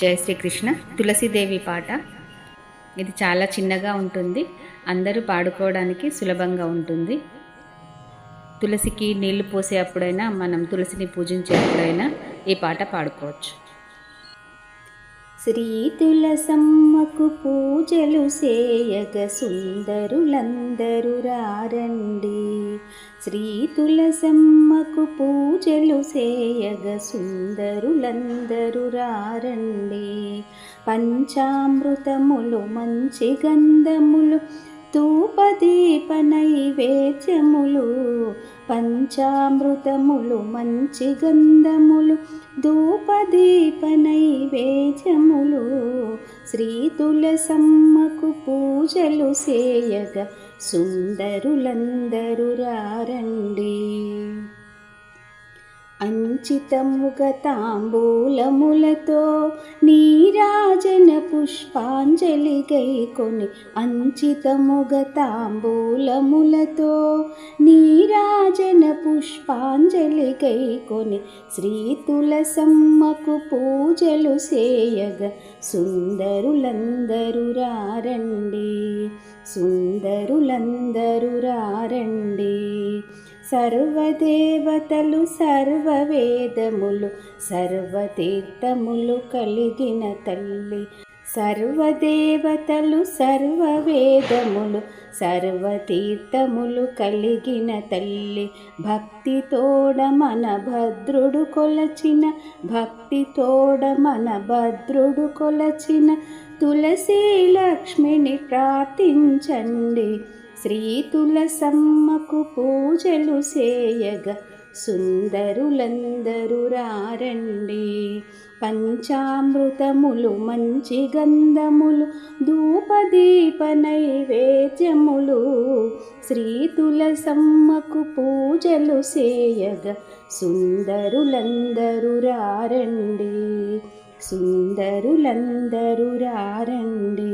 జయ శ్రీకృష్ణ. తులసీదేవి పాట. ఇది చాలా చిన్నగా ఉంటుంది. అందరూ పాడుకోవడానికి సులభంగా ఉంటుంది. తులసికి నీళ్ళు పోసే అప్పుడైనా మనం తులసిని పూజించేటప్పుడైనా ఈ పాట పాడుకోవచ్చు. శ్రీతులసమ్మకు పూజలు సేయగ సుందరులందరూ రారండి. శ్రీతులసమ్మకు పూజలు సేయగ సుందరులందరూ రారండి. పంచామృతములు మంచి గంధములు ధూపదీప నైవేద్యములు పంచామృతములు మంచి గంధములు శ్రీ తులసమ్మకు పూజలు చేయగ సుందరులందరూ రారండి. అంచితముగ తాంబూలములతో నీరాజన పుష్పాంజలి గైకొని అంచితముగ తాంబూలములతో నీరాజన పుష్పాంజలి గైకొని శ్రీ తులసమ్మకు పూజలు సేయగ సుందరులందరూ రారండి. సుందరులందరూ రారండి. సర్వదేవతలు సర్వవేదములు సర్వతీర్థములు కలిగిన తల్లి సర్వదేవతలు సర్వవేదములు సర్వతీర్థములు కలిగిన తల్లి భక్తి తోడ మన భద్రుడు కొలచిన భక్తి తోడ మన భద్రుడు కొలచిన తులసి లక్ష్మిని ప్రార్థించండి. శ్రీ తులసమ్మకు పూజలు సేయగ సుందరులందరూ రారండి. పంచామృతములు మంచి గంధములు ధూపదీప నైవేద్యములు. శ్రీ తులసమ్మకు పూజలు సేయగ సుందరులందరూ రారండి సుందరులందరూ రారండి.